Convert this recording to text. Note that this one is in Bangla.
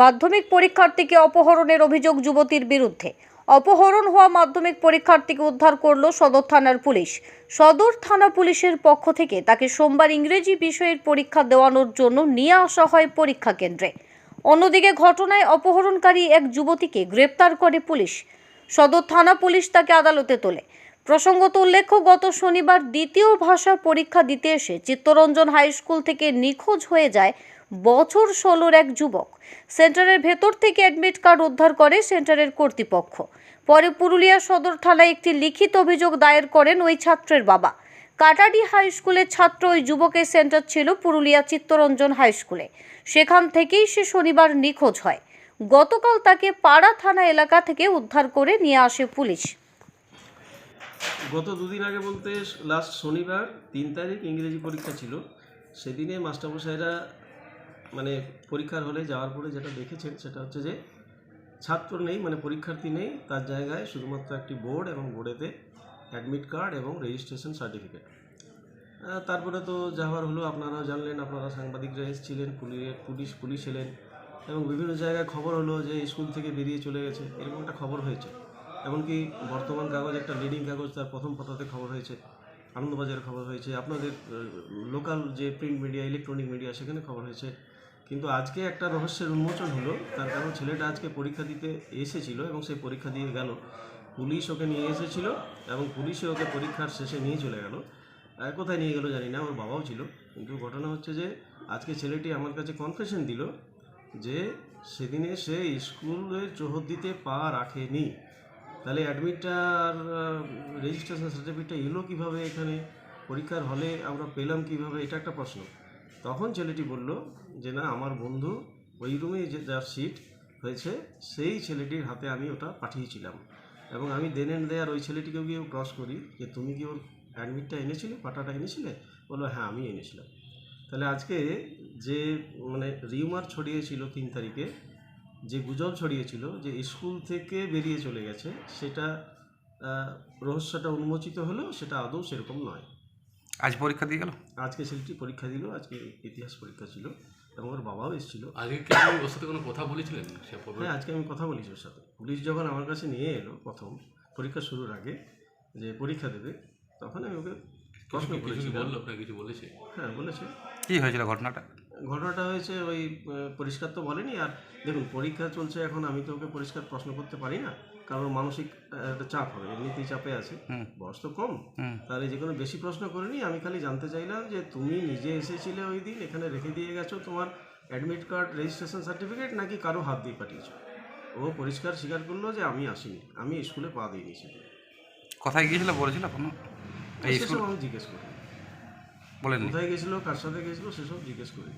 মাধ্যমিক পরীক্ষার্থীকে অপহরণের অভিযোগ যুবতীর বিরুদ্ধে। অপহরণ হওয়া মাধ্যমিক পরীক্ষার্থীকে উদ্ধার করল সদর থানার পুলিশ। সদর থানা পুলিশের পক্ষ থেকে তাকে সোমবার ইংরেজি বিষয়ের পরীক্ষা দেওয়ানোর জন্য নিয়ে আসা হয় পরীক্ষা কেন্দ্রে। অন্যদিকে ঘটনায় অপহরণকারী এক যুবতীকে গ্রেপ্তার করে পুলিশ। সদর থানা পুলিশ তাকে আদালতে তোলে। প্রসঙ্গত উল্লেখ্য, গত শনিবার দ্বিতীয় ভাষা পরীক্ষা দিতে এসে চিত্তরঞ্জন হাই স্কুল থেকে নিখোঁজ হয়ে যায় বছর ষোলোর এক যুবক। সেন্টারের ভেতর থেকে অ্যাডমিট কার্ড উদ্ধার করে সেন্টারের কর্তৃপক্ষ। পরে পুরুলিয়া সদর থানায় একটি লিখিত অভিযোগ দায়ের করেন ওই ছাত্রের বাবা। কাটাডি হাই স্কুলের ছাত্র ওই যুবকের সেন্টার ছিল পুরুলিয়া চিত্তরঞ্জন হাই স্কুলে। সেখান থেকেই সে শনিবার নিখোঁজ হয়। গতকাল তাকে পাড়া থানা এলাকা থেকে উদ্ধার করে নিয়ে আসে পুলিশ। গত দুদিন আগে বলতে লাস্ট শনিবার তিন তারিখ ইংরেজি পরীক্ষা ছিল। সেদিনে মাস্টারমশাইরা মানে পরীক্ষার হলে যাওয়ার পরে যেটা দেখেছেন সেটা হচ্ছে যে ছাত্র নেই মানে পরীক্ষার্থী নেই, তার জায়গায় শুধুমাত্র একটি বোর্ড এবং বোর্ডেতে অ্যাডমিট কার্ড এবং রেজিস্ট্রেশন সার্টিফিকেট। তারপরে তো যাওয়ার হলো আপনারা জানলেন, আপনারা সাংবাদিকরা এসেছিলেন, পুলিশ পুলিশ পুলিশ এলেন এবং বিভিন্ন জায়গায় খবর হলো যে স্কুল থেকে বেরিয়ে চলে গেছে, এরকম একটা খবর হয়েছে। এমনকি বর্তমান কাগজ, একটা লিডিং কাগজ, তার প্রথম পাতাতে খবর হয়েছে আনন্দবাজারের খবর হয়েছে। আপনাদের লোকাল যে প্রিন্ট মিডিয়া ইলেকট্রনিক মিডিয়া সেখানে খবর হয়েছে। কিন্তু আজকে একটা রহস্যের উন্মোচন হলো। তার কারণ ছেলেটা আজকে পরীক্ষা দিতে এসেছিল এবং সেই পরীক্ষা দিয়ে গেল। পুলিশ ওকে নিয়ে এসেছিল এবং পুলিশে ওকে পরীক্ষার শেষে নিয়ে চলে গেল। কোথায় নিয়ে গেল জানি না, ওর বাবাও ছিল। কিন্তু ঘটনা হচ্ছে যে, আজকে ছেলেটি আমার কাছে কনফেশন দিল যে, সেদিনে সে স্কুলের চৌহদ্দিতে পা রাখেনি। তাহলে অ্যাডমিটটা আর রেজিস্ট্রেশন সার্টিফিকেটটা এলো কীভাবে এখানে? পরীক্ষার হলে আমরা পেলাম কীভাবে? এটা একটা প্রশ্ন। তখন ছেলেটি বলল, যে না, আমার বন্ধু ওই রুমে যে যার সিট হয়েছে, সেই ছেলেটির হাতে আমি ওটা পাঠিয়েছিলাম। এবং আমি দেন এন্ড দেয়ার ওই ছেলেটিকেও গিয়ে ক্রস করি যে, তুমি কি ওর অ্যাডমিটটা এনেছিলে? পাটাটা এনেছিলে? বলল হ্যাঁ আমি এনেছিলাম। তাহলে আজকে যে মানে রিউমার ছড়িয়েছিল তিন তারিখে, যে গুজব ছড়িয়েছিল, যে স্কুল থেকে বেরিয়ে চলে গেছে, সেটা রহস্যটা উন্মোচিত হলেও সেটা আদৌ সেরকম নয়। আজ পরীক্ষা দিয়ে গেল? আজকে ছেলেটি পরীক্ষা দিল আজকে ইতিহাস পরীক্ষা ছিল এবং ওর বাবাও এসেছিল। আজকে কি আপনি ওর সাথে কোনো কথা বলেছিলেন? সে পূর্বে হ্যাঁ আজকে আমি কথা বলেছি ওর সাথে। পুলিশ যখন আমার কাছে নিয়ে এলো প্রথম পরীক্ষা শুরুর আগে যে পরীক্ষা দেবে তখন আমি ওকে প্রশ্ন কিছু কি করেছিলাম। বলল? আপনাকে কিছু বলেছে? হ্যাঁ বলেছে। কি হয়েছিল ঘটনাটা? ঘটনাটা হয়েছে ওই আহ, পরিষ্কার তো বলেনি। আর দেখুন পরীক্ষা চলছে এখন আমি তো ওকে পরিষ্কার প্রশ্ন করতে পারি না। কারণ মানসিক একটা চাপ হবে এমনিতেই চাপে আছে। বয়স তো কম। তাহলে যে কোনো বেশি প্রশ্ন করিনি আমি খালি জানতে চাইলাম যে তুমি নিজে এসেছিলে ওই দিন এখানে রেখে দিয়ে গেছো তোমার অ্যাডমিট কার্ড রেজিস্ট্রেশন সার্টিফিকেট নাকি কারও হাত দিয়ে পাঠিয়েছো? ও পরিষ্কার স্বীকার করল যে আমি আসিনি আমি স্কুলে পা দিয়ে নিয়েছি। কোথায় গিয়েছিল বলেছিল কোনো? এই স্কুল আমি জিজ্ঞেস করি বলেন কোথায় গেছিল কার সাথে গেছিল সেসব জিজ্ঞেস করি